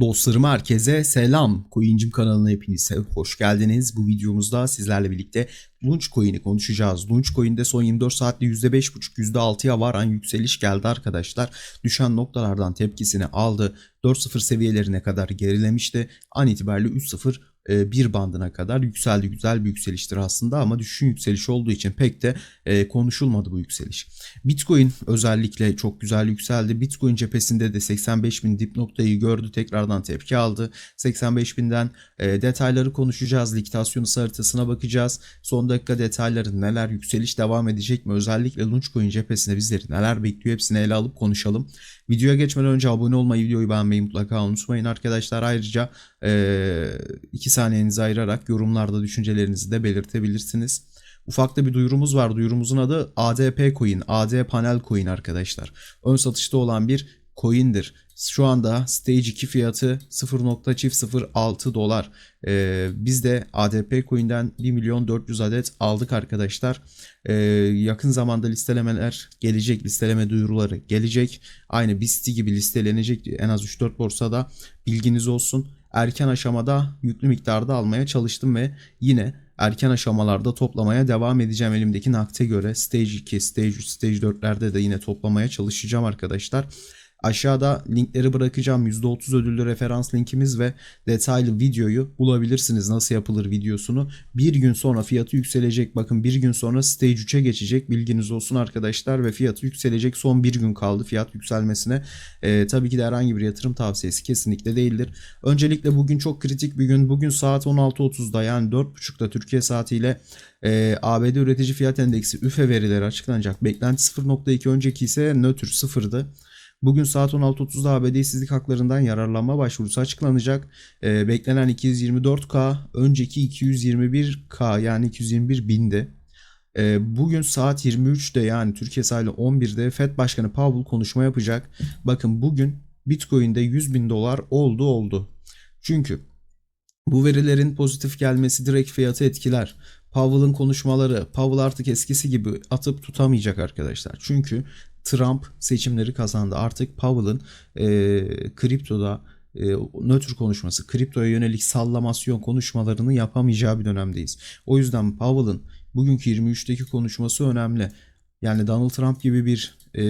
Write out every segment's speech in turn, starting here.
Dostlarım herkese selam. Coincim kanalına hepiniz hoş geldiniz. Bu videomuzda sizlerle birlikte Launch Coin'i konuşacağız. Launch Coin'de son 24 saatte %5.5 %6'ya varan yükseliş geldi arkadaşlar. Düşen noktalardan tepkisini aldı. 4.0 seviyelerine kadar gerilemişti. An itibariyle 3.0 bir bandına kadar yükseldi. Güzel bir yükseliştir aslında ama düşüşün yükseliş olduğu için pek de e, konuşulmadı bu yükseliş. Bitcoin özellikle çok güzel yükseldi. Bitcoin cephesinde de 85 bin dip noktayı gördü. Tekrardan tepki aldı. 85 binden e, detayları konuşacağız. Likidasyon haritasına bakacağız. Son dakika detayları neler yükseliş devam edecek mi? Özellikle Launchcoin cephesinde bizleri neler bekliyor hepsini ele alıp konuşalım. Videoya geçmeden önce abone olmayı, videoyu beğenmeyi mutlaka unutmayın arkadaşlar. Ayrıca 2 e, saniyenizi ayırarak yorumlarda düşüncelerinizi de belirtebilirsiniz. Ufakta bir duyurumuz var. Duyurumuzun adı ADP Coin, AD Panel Coin arkadaşlar. Ön satışta olan bir coin'dir. Şu anda Stage 2 fiyatı 0.06 dolar. Ee, biz de ADP Coin'den 1 milyon 400 adet aldık arkadaşlar. Ee, yakın zamanda listelemeler gelecek. Listeleme duyuruları gelecek. Aynı BIST gibi listelenecek en az 3-4 borsada bilginiz olsun. Erken aşamada yüklü miktarda almaya çalıştım ve yine erken aşamalarda toplamaya devam edeceğim elimdeki nakte göre. Stage 2, Stage 3, Stage 4'lerde de yine toplamaya çalışacağım arkadaşlar. Aşağıda linkleri bırakacağım. %30 ödüllü referans linkimiz ve detaylı videoyu bulabilirsiniz. Nasıl yapılır videosunu. Bir gün sonra fiyatı yükselecek. Bakın bir gün sonra stage 3'e geçecek. Bilginiz olsun arkadaşlar ve fiyatı yükselecek. Son bir gün kaldı fiyat yükselmesine. Ee, tabii ki de herhangi bir yatırım tavsiyesi kesinlikle değildir. Öncelikle bugün çok kritik bir gün. Bugün saat 16.30'da yani 4.30'da Türkiye saatiyle e, ABD üretici fiyat endeksi üfe verileri açıklanacak. Beklenti 0.2 önceki ise nötr sıfırdı. Bugün saat 16.30'da ABD işsizlik haklarından yararlanma başvurusu açıklanacak. E, beklenen 224K, önceki 221K yani 221 bindi. E, bugün saat 23'te yani Türkiye saatiyle 11'de FED Başkanı Powell konuşma yapacak. Bakın bugün Bitcoin'de 100 bin dolar oldu oldu. Çünkü bu verilerin pozitif gelmesi direkt fiyatı etkiler. Powell'ın konuşmaları, Powell artık eskisi gibi atıp tutamayacak arkadaşlar. Çünkü Trump seçimleri kazandı. Artık Powell'ın e, kriptoda e, nötr konuşması, kriptoya yönelik sallamasyon konuşmalarını yapamayacağı bir dönemdeyiz. O yüzden Powell'ın bugünkü 23'teki konuşması önemli. Yani Donald Trump gibi bir e,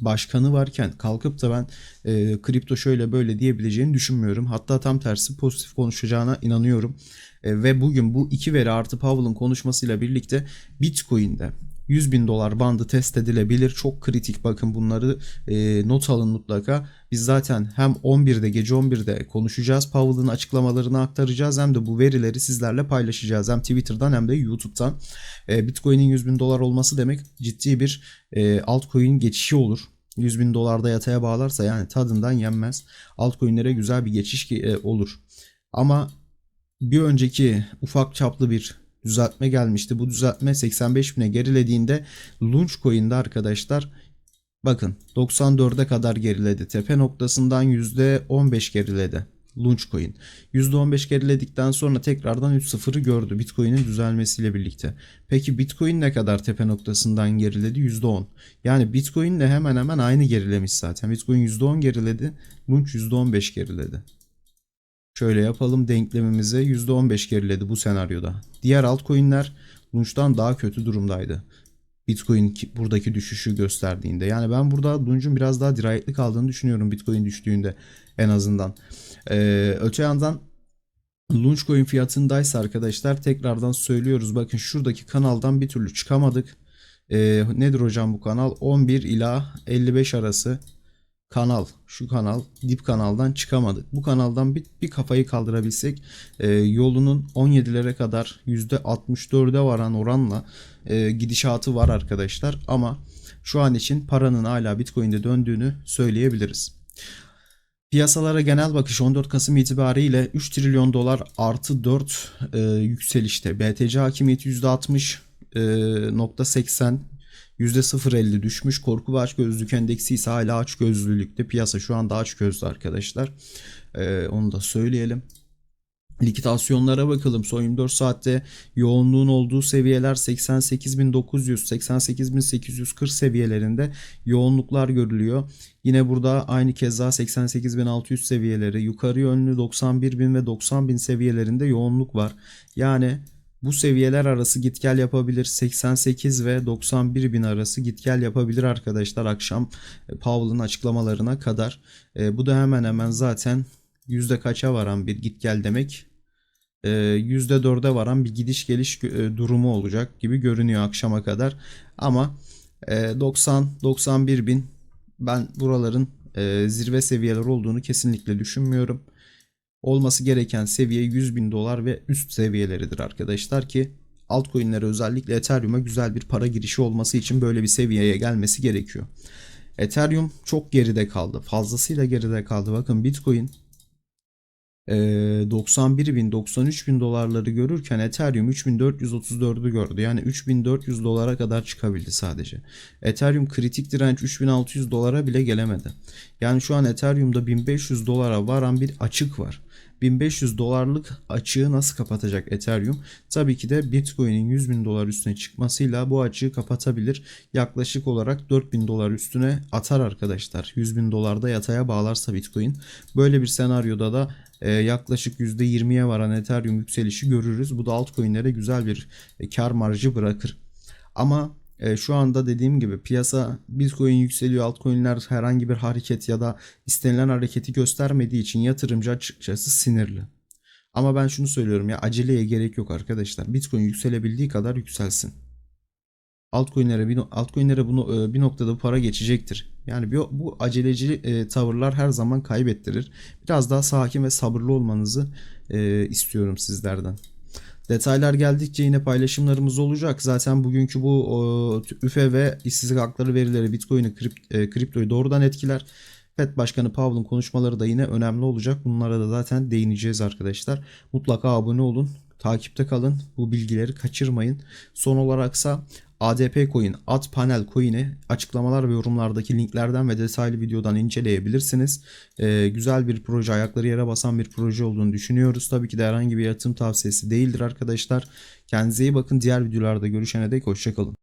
başkanı varken kalkıp da ben e, kripto şöyle böyle diyebileceğini düşünmüyorum. Hatta tam tersi pozitif konuşacağına inanıyorum. E, ve bugün bu iki veri artı Powell'ın konuşmasıyla birlikte Bitcoin'de 100 bin dolar bandı test edilebilir. Çok kritik bakın bunları e, not alın mutlaka. Biz zaten hem 11'de gece 11'de konuşacağız. Powell'ın açıklamalarını aktaracağız. Hem de bu verileri sizlerle paylaşacağız. Hem Twitter'dan hem de YouTube'dan. E, Bitcoin'in 100 bin dolar olması demek ciddi bir e, altcoin geçişi olur. 100 bin dolarda yataya bağlarsa yani tadından yenmez. Altcoin'lere güzel bir geçiş e, olur. Ama bir önceki ufak çaplı bir düzeltme gelmişti. Bu düzeltme 85 bine gerilediğinde Launch Coin'de arkadaşlar bakın 94'e kadar geriledi. Tepe noktasından %15 geriledi. Launch Coin. %15 geriledikten sonra tekrardan 3.0'ı gördü Bitcoin'in düzelmesiyle birlikte. Peki Bitcoin ne kadar tepe noktasından geriledi? %10. Yani Bitcoin de hemen hemen aynı gerilemiş zaten. Bitcoin %10 geriledi. Launch %15 geriledi. Şöyle yapalım denklemimizi %15 geriledi bu senaryoda. Diğer altcoin'ler Lunch'tan daha kötü durumdaydı. Bitcoin buradaki düşüşü gösterdiğinde. Yani ben burada Lunch'un biraz daha dirayetli kaldığını düşünüyorum Bitcoin düştüğünde en azından. Ee, öte yandan Launchcoin fiyatındaysa arkadaşlar tekrardan söylüyoruz. Bakın şuradaki kanaldan bir türlü çıkamadık. Ee, nedir hocam bu kanal? 11 ila 55 arası kanal, şu kanal, dip kanaldan çıkamadık. Bu kanaldan bir, bir kafayı kaldırabilsek e, yolunun 17'lere kadar %64'e varan oranla e, gidişatı var arkadaşlar. Ama şu an için paranın hala Bitcoin'de döndüğünü söyleyebiliriz. Piyasalara genel bakış 14 Kasım itibariyle 3 trilyon dolar artı 4 e, yükselişte. BTC hakimiyeti %60.80 %0.50 düşmüş. Korku ve açgözlülük endeksi ise hala açgözlülükte. Piyasa şu anda açgözlü arkadaşlar. Ee, onu da söyleyelim. Likitasyonlara bakalım. Son 24 saatte yoğunluğun olduğu seviyeler 88.900, 88.840 seviyelerinde yoğunluklar görülüyor. Yine burada aynı keza 88.600 seviyeleri, yukarı yönlü 91.000 ve 90.000 seviyelerinde yoğunluk var. Yani bu seviyeler arası git gel yapabilir. 88 ve 91 bin arası git gel yapabilir arkadaşlar akşam e, Powell'ın açıklamalarına kadar. E, bu da hemen hemen zaten yüzde kaça varan bir git gel demek. E, yüzde dörde varan bir gidiş geliş e, durumu olacak gibi görünüyor akşama kadar. Ama e, 90-91 bin ben buraların e, zirve seviyeler olduğunu kesinlikle düşünmüyorum olması gereken seviye 100 bin dolar ve üst seviyeleridir arkadaşlar ki altcoin'lere özellikle Ethereum'a güzel bir para girişi olması için böyle bir seviyeye gelmesi gerekiyor. Ethereum çok geride kaldı. Fazlasıyla geride kaldı. Bakın Bitcoin 91 bin 93 bin dolarları görürken Ethereum 3434'ü gördü. Yani 3400 dolara kadar çıkabildi sadece. Ethereum kritik direnç 3600 dolara bile gelemedi. Yani şu an Ethereum'da 1500 dolara varan bir açık var. 1500 dolarlık açığı nasıl kapatacak Ethereum? Tabii ki de Bitcoin'in 100 bin dolar üstüne çıkmasıyla bu açığı kapatabilir. Yaklaşık olarak 4000 dolar üstüne atar arkadaşlar. 100 bin dolarda yataya bağlarsa Bitcoin. Böyle bir senaryoda da e, yaklaşık %20'ye varan Ethereum yükselişi görürüz. Bu da altcoin'lere güzel bir e, kar marjı bırakır. Ama e, şu anda dediğim gibi piyasa Bitcoin yükseliyor, altcoin'ler herhangi bir hareket ya da istenilen hareketi göstermediği için yatırımcı açıkçası sinirli. Ama ben şunu söylüyorum ya aceleye gerek yok arkadaşlar. Bitcoin yükselebildiği kadar yükselsin. Altcoin'lere bir altcoin'lere bunu e, bir noktada para geçecektir. Yani bu, bu aceleci e, tavırlar her zaman kaybettirir. Biraz daha sakin ve sabırlı olmanızı e, istiyorum sizlerden. Detaylar geldikçe yine paylaşımlarımız olacak. Zaten bugünkü bu üfe ve işsizlik hakları verileri Bitcoin'i e, kriptoyu doğrudan etkiler. FED Başkanı Powell'ın konuşmaları da yine önemli olacak. Bunlara da zaten değineceğiz arkadaşlar. Mutlaka abone olun. Takipte kalın. Bu bilgileri kaçırmayın. Son olaraksa ADP Coin, Ad Panel Coin'i açıklamalar ve yorumlardaki linklerden ve detaylı videodan inceleyebilirsiniz. Ee, güzel bir proje, ayakları yere basan bir proje olduğunu düşünüyoruz. Tabii ki de herhangi bir yatırım tavsiyesi değildir arkadaşlar. Kendinize iyi bakın. Diğer videolarda görüşene dek hoşçakalın.